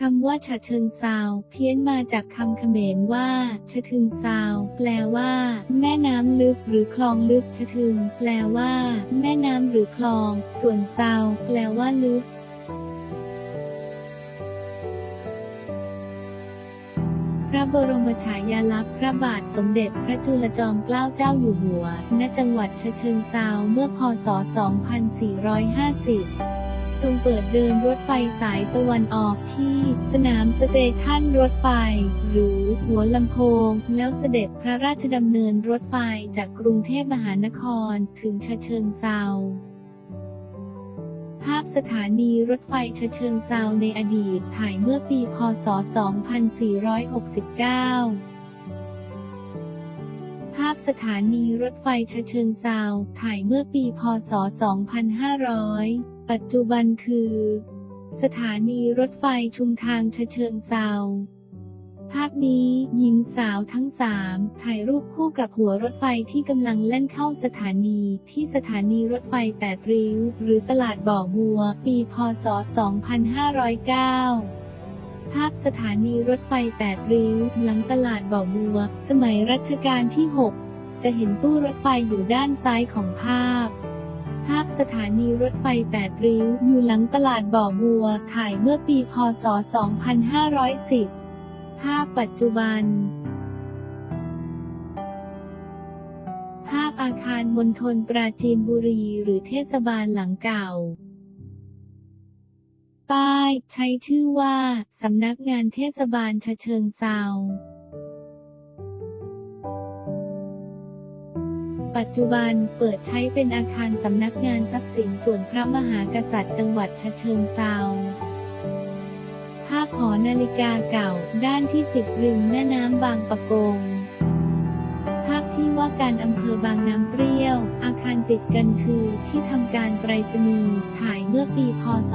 คำว่าฉะเชิงเซาเพี้ยนมาจากคำเขมรว่าฉะทึงเซาแปลว่า แม่น้ำลึกหรือคลองลึกฉะทึงแปลว่า แม่น้ำหรือคลอง ส่วนเซาแปลว่าลึกพระบรมฉายาลักษณ์พระบาทสมเด็จพระจุลจอมเกล้าเจ้าอยู่หัว ณ จังหวัดฉะเชิงเซาเมื่อพศ 2450 ทรงเปิดเดินรถไฟสายตะวันออกที่ สนามสเตชันรถไฟ หรือหัวลำโพง แล้วเสด็จพระราชดำเนินรถไฟจากกรุงเทพมหานครถึงฉะเชิงเซาภาพสถานีรถไฟฉะเชิงเซาในอดีตถ่ายเมื่อปี พศ 2469 ภาพสถานีรถไฟฉะเชิงเซาถ่ายเมื่อปี พศ 2500 ปัจจุบันคือ สถานีรถไฟชุมทางฉะเชิงเซาภาพนี้หญิงสาวทั้งสามถ่ายรูปคู่กับหัวรถไฟที่กำลังแล่นเข้าสถานีที่สถานีรถไฟแปดริ้ว หรือตลาดบ่อบัว ปีพศ 2509 ภาพสถานีรถไฟแปดริ้ว หลังตลาดบ่อบัว สมัยรัชกาลที่ 6 จะเห็นตู้รถไฟอยู่ด้านซ้ายของภาพ ภาพสถานีรถไฟแปดริ้ว อยู่หลังตลาดบ่อบัว ถ่ายเมื่อปี พศ 2510 ภาพปัจจุบัน ภาพอาคารมณฑลปราจีนบุรีหรือเทศบาลหลังเก่า ป้าย ใช้ชื่อว่า สำนักงานเทศบาลฉะเชิงเซา ปัจจุบันเปิดใช้เป็นอาคารสำนักงานทรัพย์สินส่วนพระมหากษัตริย์จังหวัดฉะเชิงเซาภาพหอนาฬิกาเก่า ด้านที่ติดริมแม่น้ำบางปะกง ภาพที่ว่าการอำเภอบางน้ำเปรี้ยว อาคารติดกันคือที่ทำการไปรษณีย์ถ่ายเมื่อปีพศ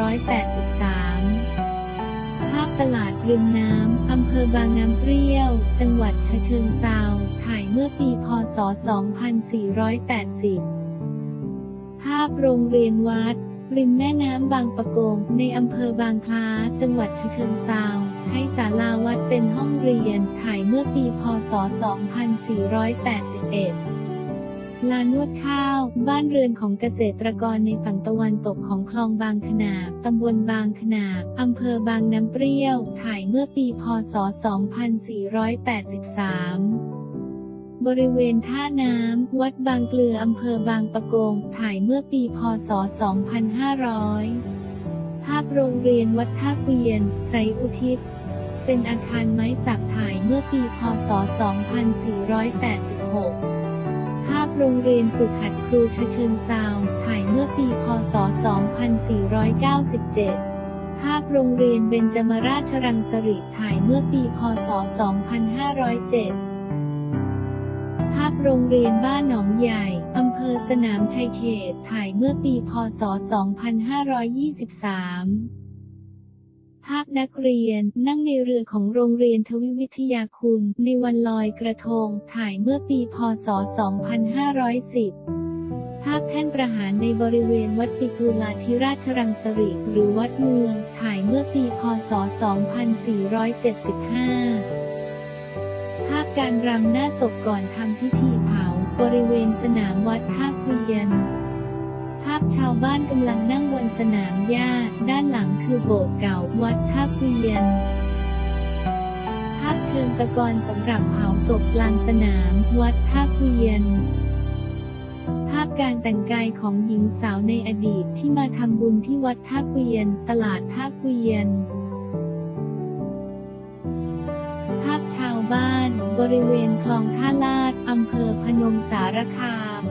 2483 ภาพตลาดริมน้ำอำเภอบางน้ำเปรี้ยว จังหวัดฉะเชิงเซา เมื่อปีพศ 2480 ภาพโรงเรียนวัด ริมแม่น้ำบางปะกง ในอำเภอบางคล้า จังหวัดเชิงซาใช้ศาลาวัดเป็นห้องเรียน ถ่ายเมื่อปีพศ 2481ลานนวดข้าว บ้านเรือนของเกษตรกรในฝั่งตะวันตกของคลองบางขนาบตำบลบางขนาบอำเภอบางน้ำเปรี้ยว ถ่ายเมื่อปีพศ 2483 บริเวณท่าน้ำ วัดบางเกลืออำเภอบางปะกง ถ่ายเมื่อปีพศ 2500 ภาพโรงเรียนวัดท่าเกวียน ไสอุทิศ เป็นอาคารไม้สักถ่ายเมื่อปีพศ 2486 ภาพโรงเรียนฝึกหัดครูชะเชิงซาวถ่ายเมื่อปีพศ 2497ภาพโรงเรียนเบญจมราชรังสฤษถ่ายเมื่อปี พศ 2507 โรงเรียนบ้านหนองใหญ่ อำเภอสนามชัยเขต ถ่ายเมื่อปี พศ 2523ภาพนักเรียนนั่งในเรือของโรงเรียนทวิวิทยาคุณ ในวันลอยกระทง ถ่ายเมื่อปีพศ 2510 ภาพแท่นประหารในบริเวณวัดปิกุลาธิราชรังสฤษหรือวัดเมือง ถ่ายเมื่อปีพศ 2475 การรำหน้าศพก่อนทำพิธีเผาบริเวณสนามวัดท่าเกวียน ภาพชาวบ้านกำลังนั่งบนสนามหญ้า ด้านหลังคือโบสถ์เก่าวัดท่าเกวียน ภาพเชิงตะกอนสำหรับเผาศพกลางสนาม วัดท่าเกวียนภาพการแต่งกายของหญิงสาวในอดีตที่มาทำบุญที่วัดท่าเกวียน ตลาดท่าเกวียน บ้าน บริเวณคลองท่าลาด อำเภอพนมสารคาม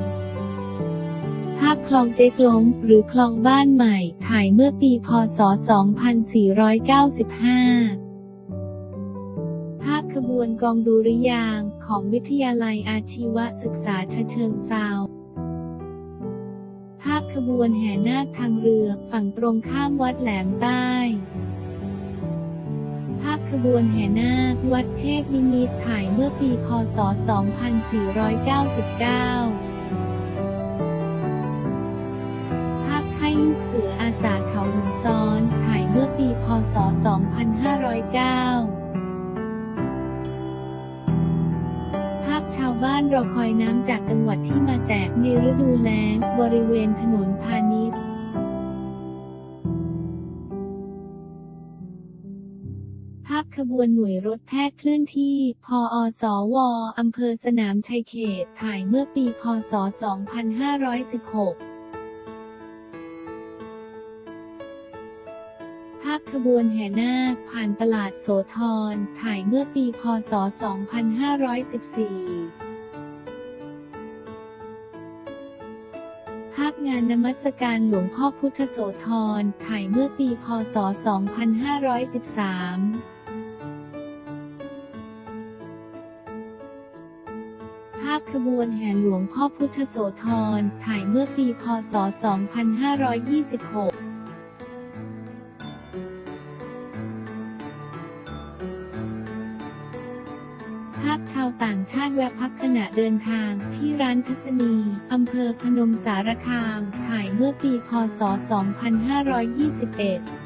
ภาพคลองเจ๊กลงหรือคลองบ้านใหม่ ถ่ายเมื่อปีพศ 2495 ภาพขบวนกองดุริยางของวิทยาลัยอาชีวศึกษาชะเชิงเซาภาพขบวนแห่นาคทางเรือฝั่งตรงข้ามวัดแหลมใต้ ขบวนแห่นาควัดเทพนิมิตถ่ายเมื่อปีพศ 2499 ภาพค่ลูกเสืออาสาเขาหินซ้อน ถ่ายเมื่อปีพศ.2509ภาพชาวบ้านรอคอยน้ำจากจังหวัดที่มาแจกในฤดูแล้ง บริเวณถนนพา บวนหน่วยรถแพทย์เคลื่อนที่ พออสวอำเภอสนามชัยเขต ถ่ายเมื่อปีพศ 2516ภาพขบวนแห่นาคผ่านตลาดโสธร ถ่ายเมื่อปีพศ 2514 ภาพงานนมัสการหลวงพ่อพุทธโสธร ถ่ายเมื่อปีพศ 2513าพขบวนแห่หลวงพ่อพุทธโสธร ถ่ายเมื่อปีพศ 2526ภาพชาวต่างชาติแวะพักขณะเดินทางที่ร้านทัศนี อำเภอพนมสารคาม ถ่ายเมื่อปี พศ 2521